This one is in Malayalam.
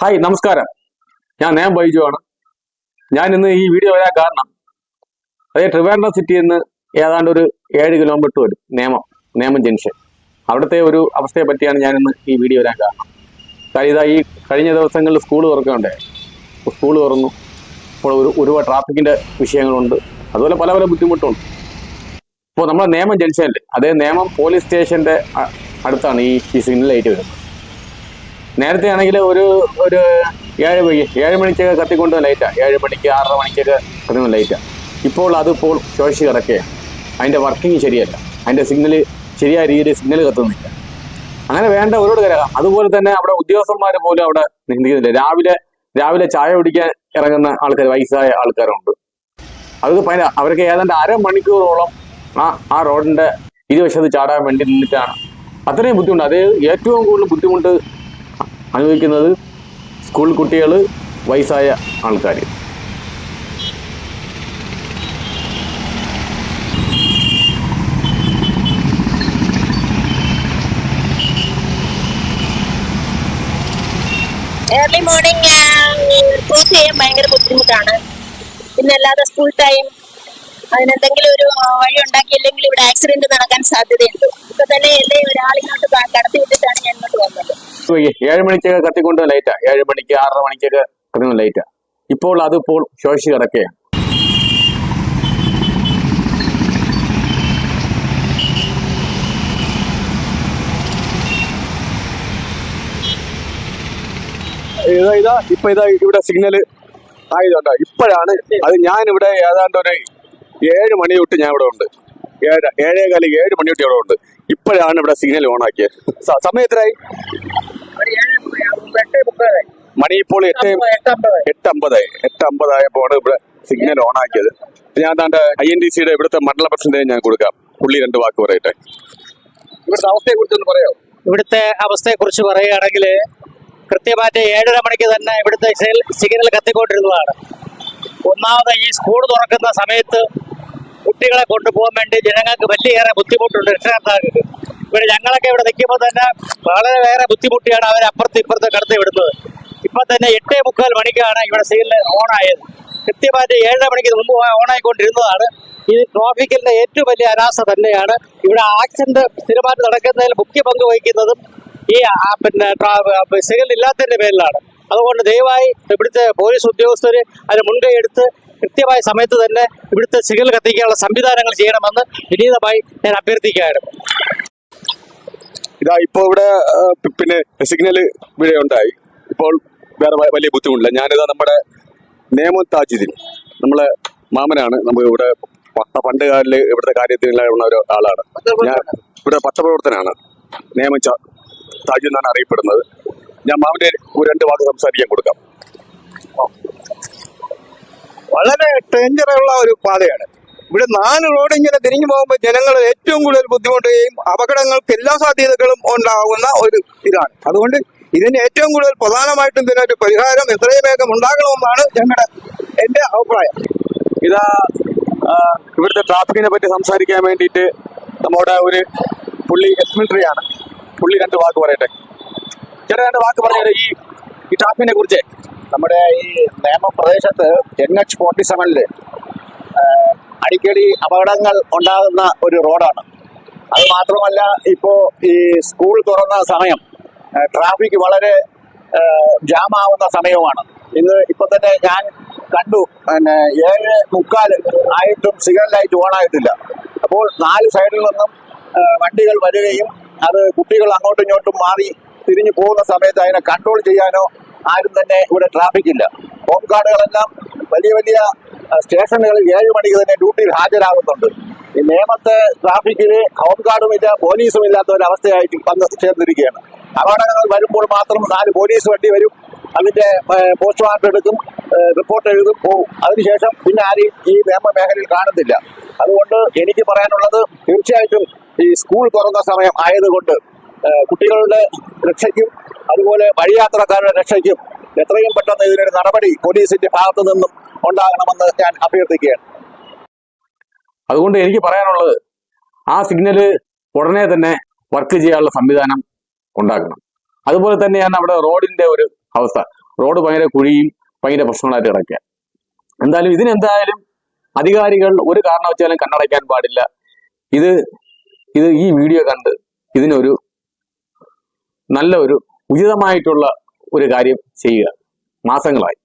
ഹായ് നമസ്കാരം. ഞാൻ നേം ബൈജു ആണ്. ഞാൻ ഇന്ന് ഈ വീഡിയോ വരാൻ കാരണം അതേ ട്രിവാൻഡ്രം സിറ്റിയിൽ നിന്ന് ഏതാണ്ട് ഒരു ഏഴ് കിലോമീറ്റർ വരും നേമം നേമം ജംഗ്ഷൻ. അവിടുത്തെ ഒരു അവസ്ഥയെ പറ്റിയാണ് ഞാൻ ഇന്ന് ഈ വീഡിയോ വരാൻ കാരണം. കാര്യം ഇതാ ഈ കഴിഞ്ഞ ദിവസങ്ങളിൽ സ്കൂൾ തുറക്കണ്ടേ സ്കൂൾ തുറന്നു. ഇപ്പോൾ ഒരു ഒരുപാട് ട്രാഫിക്കിന്റെ വിഷയങ്ങളുണ്ട്. അതുപോലെ പല പല ബുദ്ധിമുട്ടുണ്ട് ഇപ്പോൾ നമ്മുടെ നേമം ജംഗ്ഷനിൽ അതേ നേമം പോലീസ് സ്റ്റേഷന്റെ അടുത്താണ് ഈ ഈ സിഗ്നൽ ലൈറ്റ് വരുന്നത്. നേരത്തെ ആണെങ്കിൽ ഒരു ഒരു ഏഴ് മണി ഏഴ് മണിക്കൊക്കെ കത്തിക്കൊണ്ട് ലൈറ്റാണ് ഏഴ് മണിക്ക് ആറര മണിക്കൊക്കെ കത്തുന്ന ലൈറ്റാണ് ഇപ്പോൾ അതിപ്പോൾ ശോഷിച്ച് കിടക്കുകയാണ് അതിന്റെ വർക്കിംഗ് ശരിയല്ല. അതിന്റെ സിഗ്നൽ ശരിയായ രീതിയിൽ സിഗ്നൽ കത്തുന്നില്ല. അങ്ങനെ വേണ്ട ഒരുപാട് കരകാം അതുപോലെ തന്നെ അവിടെ ഉദ്യോഗസ്ഥന്മാർ പോലും അവിടെ നിന്ദിക്കുന്നില്ല. രാവിലെ രാവിലെ ചായ കുടിക്കാൻ ഇറങ്ങുന്ന ആൾക്കാർ വയസ്സായ ആൾക്കാരുണ്ട്. അവർക്ക് പല അവർക്ക് ഏതാണ്ട് അരമണിക്കൂറോളം ആ ആ റോഡിന്റെ ഇരുവശത്ത് ചാടാൻ വേണ്ടി നിന്നിട്ടാണ്. അത്രയും ബുദ്ധിമുട്ട്. അത് ഏറ്റവും കൂടുതൽ ബുദ്ധിമുട്ട് അനുഭവിക്കുന്നത് സ്കൂൾ കുട്ടികൾ വയസ്സായ ആൾക്കാർ. ഏർലി മോർണിംഗ് ക്രോസ് ചെയ്യാൻ ഭയങ്കര ബുദ്ധിമുട്ടാണ്. പിന്നെ അല്ലാതെ സ്കൂൾ ടൈം അതിനെന്തെങ്കിലും ഒരു വഴി ഉണ്ടാക്കിയില്ലെങ്കിൽ ഇവിടെ ആക്സിഡന്റ് നടക്കാൻ സാധ്യതയുണ്ട്. ഇപ്പൊ തന്നെ എന്നെ ഒരാളിങ്ങോട്ട് കടത്തി ഇങ്ങോട്ട് വന്നത് ഏഴ് മണിക്കൊക്കെ കത്തിക്കൊണ്ട് ലൈറ്റാ ഏഴ് മണിക്ക് ആറര മണിക്കൊക്കെ കത്തുന്ന ലൈറ്റാ ഇപ്പോൾ അതിപ്പോൾ ശോഷിച്ച് കിടക്കുകയാണ്. ഇതാ ഇതാ ഇപ്പൊ ഇതാ ഇവിടെ സിഗ്നൽ ആയതുണ്ടോ ഇപ്പോഴാണ് അത് ഞാൻ ഇവിടെ ഏതാണ്ട് ഒരു ഏഴ് മണി തൊട്ട് ഞാൻ ഇവിടെ ഉണ്ട്. ഏഴ് ഏഴേ കാലി ഏഴ് മണി തൊട്ട് ഇവിടെ ഉണ്ട്. ഇപ്പോഴാണ് ഇവിടെ സിഗ്നൽ ഓണാക്കിയത് സ- സമയം എത്രയായി? മണി ഇപ്പോൾ എട്ട് എട്ട് അമ്പതായി എട്ട് അമ്പതായപ്പോഴാണ് ഇവിടെ സിഗ്നൽ ഓൺ ആക്കിയത്. ഞാൻ താണ്ട ഐ എൻ ഡി സിയുടെ ഇവിടുത്തെ മണ്ഡല പ്രസിഡന്റ് ഞാൻ കൊടുക്കാം. പുള്ളി രണ്ട് വാക്ക് പറയട്ടെ. ഇവിടുത്തെ അവസ്ഥയെ കുറിച്ച് പറയാമോ ഇവിടുത്തെ അവസ്ഥയെക്കുറിച്ച് പറയുകയാണെങ്കിൽ കൃത്യമായിട്ട് ഏഴര മണിക്ക് തന്നെ ഇവിടുത്തെ സിഗ്നൽ- സിഗ്നൽ കത്തിക്കൊണ്ടിരുന്നതാണ്. ഒന്നാമത് ഈ സ്കൂൾ തുറക്കുന്ന സമയത്ത് കുട്ടികളെ കൊണ്ടുപോകാൻ വേണ്ടി ജനങ്ങൾക്ക് വലിയേറെ ബുദ്ധിമുട്ടുണ്ട് രക്ഷകർത്താക്കൾക്ക്. ഇവിടെ ഞങ്ങളൊക്കെ ഇവിടെ നിൽക്കുമ്പോൾ തന്നെ വളരെ വേറെ ബുദ്ധിമുട്ടിയാണ് അവർ അപ്പുറത്ത് ഇപ്പുറത്ത് കടത്തി വിടുന്നത്. ഇപ്പൊ തന്നെ എട്ടേ മുക്കാൽ മണിക്കാണ് ഇവിടെ സിഗ്നൽ ഓണായത്. കൃത്യമായിട്ട് ഏഴര മണിക്ക് മുമ്പ് ഓണായിക്കൊണ്ടിരുന്നതാണ്. ഇത് ട്രാഫിക്കിന്റെ ഏറ്റവും വലിയ അനാസ്ഥ തന്നെയാണ് ഇവിടെ ആക്സിഡന്റ് സ്ഥിരമായിട്ട് നടക്കുന്നതിൽ മുഖ്യ പങ്ക് വഹിക്കുന്നതും ഈ പിന്നെ സിഗ്നൽ ഇല്ലാത്തതിന്റെ പേരിലാണ്. അതുകൊണ്ട് ദയവായി ഇവിടുത്തെ പോലീസ് ഉദ്യോഗസ്ഥർ അതിന് മുൻകൈ എടുത്ത് കൃത്യമായ സമയത്ത് തന്നെ ഇവിടുത്തെ സിഗ്നൽ കത്തിക്കാനുള്ള സംവിധാനങ്ങൾ ചെയ്യണമെന്ന് വിനീതമായി ഞാൻ അഭ്യർത്ഥിക്കുകയാണ്. ഇതാ ഇപ്പോ ഇവിടെ പിന്നെ സിഗ്നൽ ഇവിടെ ഉണ്ടായി. ഇപ്പോൾ വേറെ വലിയ ബുദ്ധിമുട്ടില്ല. ഞാനിതാ നമ്മുടെ നേമം താജിദിൻ നമ്മളെ മാമനാണ്. നമ്മൾ ഇവിടെ പണ്ട് കാലിൽ ഇവിടുത്തെ കാര്യത്തിനെല്ലാം ഉള്ള ഒരു ആളാണ്. ഞാൻ ഇവിടെ പത്രപ്രവർത്തനാണ് നേമം താജിദ് താജു എന്നാണ് അറിയപ്പെടുന്നത്. ഞാൻ മാമിന് ഒരു രണ്ട് വാക്ക് സംസാരിക്കാൻ കൊടുക്കാം. വളരെ ഡേഞ്ചറുള്ള ഒരു പാതയാണ്. ഇവിടെ നാല് റോഡ് ഇങ്ങനെ തിരിഞ്ഞു പോകുമ്പോൾ ജനങ്ങൾ ഏറ്റവും കൂടുതൽ ബുദ്ധിമുട്ടുകയും അപകടങ്ങൾക്ക് എല്ലാ സാധ്യതകളും ഉണ്ടാകുന്ന ഒരു ഇതാണ്. അതുകൊണ്ട് ഇതിന് ഏറ്റവും കൂടുതൽ പ്രധാനമായിട്ടും ഇതിനൊരു പരിഹാരം എത്രയും വേഗം ഉണ്ടാകണമെന്നാണ് ഞങ്ങളുടെ എന്റെ അഭിപ്രായം. ഇതാ ഇവിടുത്തെ ട്രാഫിക്കിനെ പറ്റി സംസാരിക്കാൻ വേണ്ടിയിട്ട് നമ്മുടെ ഒരു പുള്ളി എക്സ് ആണ് പുള്ളി രണ്ട് വാക്ക് പറയട്ടെ. ചേട്ടാ രണ്ട് വാക്ക് പറഞ്ഞു ഈ ഈ ടാപ്പിനെ കുറിച്ച്. നമ്മുടെ ഈ നിയമപ്രദേശത്ത് എൻ എച്ച് ഫോർട്ടി സെവനിൽ അടിക്കടി അപകടങ്ങൾ ഉണ്ടാകുന്ന ഒരു റോഡാണ്. അത് മാത്രമല്ല ഇപ്പോ ഈ സ്കൂൾ തുറന്ന സമയം ട്രാഫിക് വളരെ ജാം ആവുന്ന സമയവുമാണ്. ഇന്ന് ഇപ്പൊ തന്നെ ഞാൻ കണ്ടു പിന്നെ ഏഴ് മുക്കാൽ ആയിട്ടും സിഗ്നൽ ലൈറ്റ് ഓൺ ആയിട്ടില്ല. അപ്പോൾ നാല് സൈഡിൽ നിന്നും വണ്ടികൾ വരികയും അത് കുട്ടികൾ അങ്ങോട്ടും ഇങ്ങോട്ടും മാറി തിരിഞ്ഞു പോകുന്ന സമയത്ത് അതിനെ കൺട്രോൾ ചെയ്യാനോ ആരും തന്നെ ഇവിടെ ട്രാഫിക് ഇല്ല. ഹോം ഗാർഡുകളെല്ലാം വലിയ വലിയ സ്റ്റേഷനുകളിൽ ഏഴ് മണിക്ക് തന്നെ ഡ്യൂട്ടിയിൽ ഹാജരാകുന്നുണ്ട്. ഈ നിയമത്തെ ട്രാഫിക്കിൽ ഹോം ഗാർഡും ഇല്ല പോലീസും ഇല്ലാത്ത ഒരു അവസ്ഥയായിട്ട് വന്ന് ചേർന്നിരിക്കുകയാണ്. അപകടങ്ങൾ വരുമ്പോൾ മാത്രം നാല് പോലീസ് വണ്ടി വരും അതിന്റെ പോസ്റ്റ്മോർട്ടം എടുക്കും റിപ്പോർട്ട് എഴുതും പോകും അതിനുശേഷം പിന്നെ ആരെയും ഈ നിയമ മേഖലയിൽ കാണുന്നില്ല. അതുകൊണ്ട് എനിക്ക് പറയാനുള്ളത് തീർച്ചയായിട്ടും ഈ സ്കൂൾ തുറന്ന സമയം ആയതുകൊണ്ട് കുട്ടികളുടെ രക്ഷയ്ക്കും അതുപോലെ വഴിയാത്രക്കാരുടെ രക്ഷയ്ക്കും എത്രയും പെട്ടെന്ന് ഇതിനൊരു നടപടി പോലീസിന്റെ ഭാഗത്തു നിന്നും ഉണ്ടാകണമെന്ന് ഞാൻ അഭ്യർത്ഥിക്കുകയാണ്. അതുകൊണ്ട് എനിക്ക് പറയാനുള്ളത് ആ സിഗ്നൽ ഉടനെ തന്നെ വർക്ക് ചെയ്യാനുള്ള സംവിധാനം ഉണ്ടാക്കണം. അതുപോലെ തന്നെയാണ് അവിടെ റോഡിന്റെ ഒരു അവസ്ഥ. റോഡ് ഭയങ്കര കുഴിയും ഭയങ്കര പ്രശ്നങ്ങളായിട്ട് കിടക്കുക. എന്തായാലും ഇതിനെന്തായാലും അധികാരികൾ ഒരു കാരണവശാലും കണ്ണടയ്ക്കാൻ പാടില്ല. ഇത് ഇത് ഈ വീഡിയോ കണ്ട് ഇതിനൊരു നല്ല ഒരു ഉചിതമായിട്ടുള്ള ഒരു കാര്യം ചെയ്യുക. മാസങ്ങളായി.